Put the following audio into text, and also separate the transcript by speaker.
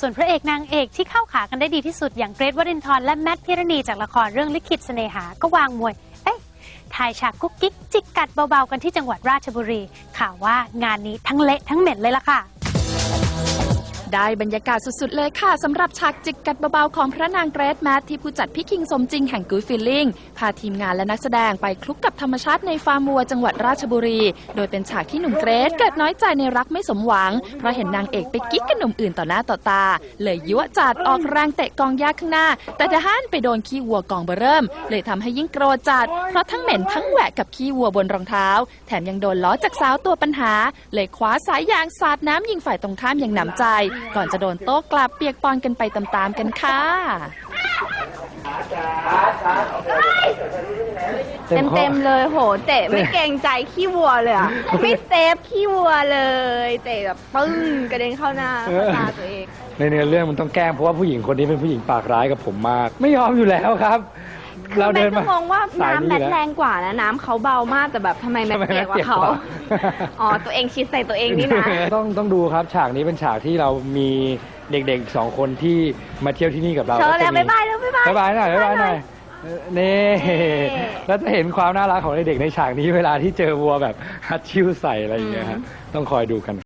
Speaker 1: ส่วนพระเอกนางเอกที่เข้าขากันได้ดีที่สุดอย่างเกรทวรินทร์และแมทพิรณีจากละครเรื่องลิขิตเสน่หาก็วางมวย เอ๊ะถ่ายฉากกุ๊กกิ๊กจิกกัดเบาๆกันที่จังหวัดราชบุรีข่าวว่างานนี้ทั้งเละทั้งเหม็นเลยล่ะค่ะ
Speaker 2: ได้บรรยากาศสุดๆ เลยค่ะสำหรับฉากจิกกัดเบาๆของพระนางเกรทแมทที่ผู้จัดพี่คิงสมจริงแห่ง Good Feeling พาทีมงานและนักแสดงไปคลุกกับธรรมชาติในฟาร์มวัวจังหวัดราชบุรี โดยเป็นฉากที่หนุ่มเกรทเกิดน้อยใจในรักไม่สมหวัง เพราะเห็นนางเอกไปกิ๊กกับหนุ่มอื่นต่อหน้าต่อตา เลยยั่วจัดออกแรงเตะกองหญ้าข้างหน้า แต่ทหารไปโดนขี้วัวกองเบอร์เริ่ม เลยทำให้ยิ่งโกรธจัด เพราะทั้งเหม็นทั้งแหวะกับขี้วัวบนรองเท้า แถมยังโดนล้อจากสาวตัวปัญหา เลยคว้าสายยางสาดน้ำยิงฝ่ายตรงข้ามอย่างหนำใจก่อนจะโดนโต๊ะกลับเปียกปอนกันไปตามๆกันค่ะ
Speaker 3: เต็มเต็มๆเลยโหเตะไม่เกรงใจขี้วัวเลยอะไม่เซฟขี้วัวเลยเตะแบบปึ้งกระเด็นเข้าหน้าเข้าตาตัวเอง
Speaker 4: ในเนื้อเรื่องมันต้องแกล้งเพราะว่าผู้หญิงคนนี้เป็นผู้หญิงปากร้ายกับผมมาก ไม่ยอมอยู่แล้วครับ เรา
Speaker 3: แม
Speaker 4: เดิ
Speaker 3: ท
Speaker 4: น
Speaker 3: ก็
Speaker 4: มาง
Speaker 3: งว่า
Speaker 4: สาย
Speaker 3: น้ำ
Speaker 4: นี้
Speaker 3: แมท
Speaker 4: แล้ว
Speaker 3: แรงกว่านะน้ำเขาเบามากแต่แบบทำไมแมท
Speaker 4: ทำไม
Speaker 3: เปียกก
Speaker 4: แมทเปีย
Speaker 3: ว่ากเขา
Speaker 4: กว่า
Speaker 3: อ๋อตัวเองชิดใส่ตัวเองนี่นะ
Speaker 4: ต้องต้องดูครับฉากนี้เป็นฉากที่เรามีเด็กๆอีกสองคนที่มาเที่ยวที่นี่กับเรา
Speaker 3: เชิญ
Speaker 4: ก็
Speaker 3: แล้
Speaker 4: จะ
Speaker 3: ว
Speaker 4: มี
Speaker 3: บ๊ายบายแล้วบ๊ายบาย
Speaker 4: บ๊ายบายหน่อยบ๊ายบายหน่อยเออ นี่
Speaker 3: นี่
Speaker 4: แล้วจะเห็นความน่ารักของเด็กๆในฉากนี้เวลาที่เจอวัวแบบฮัตชิวใส่อะไรอย่างเงี้ยฮะต้องคอยดูกัน